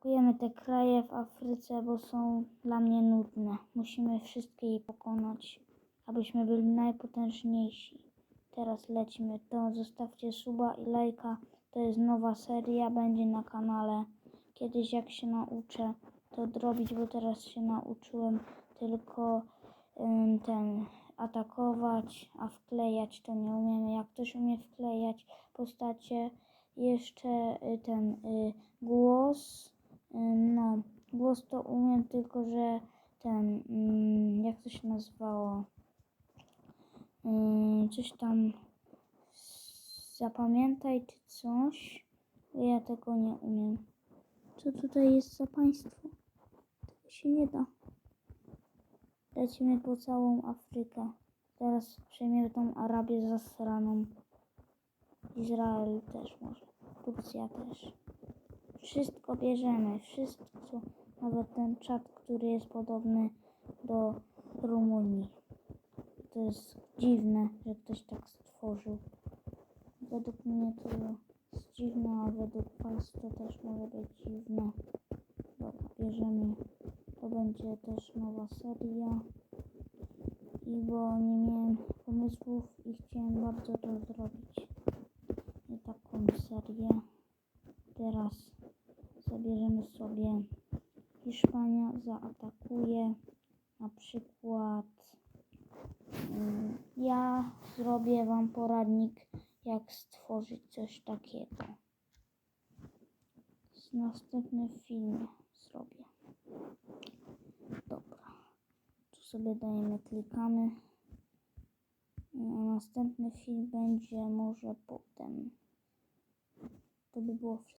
Atakujemy te kraje w Afryce, bo są dla mnie nudne. Musimy wszystkie je pokonać, abyśmy byli najpotężniejsi. Teraz lecimy. To zostawcie suba i lajka. To jest nowa seria, będzie na kanale. Kiedyś jak się nauczę to robić, bo teraz się nauczyłem tylko ten atakować, a wklejać to nie umiemy. Jak ktoś umie wklejać postacie, jeszcze y, ten y, głos, głos to umiem, tylko że ten, mm, jak to się nazywało, Ym, coś tam zapamiętaj czy coś, ja tego nie umiem. Co tutaj jest za państwo? Tego się nie da. Lecimy po całą Afrykę. Teraz przejmiemy tą Arabię zasraną. Izrael też może. Turcja też. Wszystko bierzemy. Wszystko. Nawet ten czat, który jest podobny do Rumunii. To jest dziwne, że ktoś tak stworzył. Według mnie to jest dziwne, a według Państwa też może być dziwne. Dobra, bierzemy. To będzie też nowa seria. I bo nie miałem pomysłów i chciałem bardzo to zrobić. I taką serię. Teraz zabierzemy sobie Hiszpania zaatakuje na przykład mm, ja zrobię wam poradnik jak stworzyć coś takiego. Z następny film zrobię. Dobra. Tu sobie dajemy, klikamy. Następny film będzie może potem. To by było wszystko.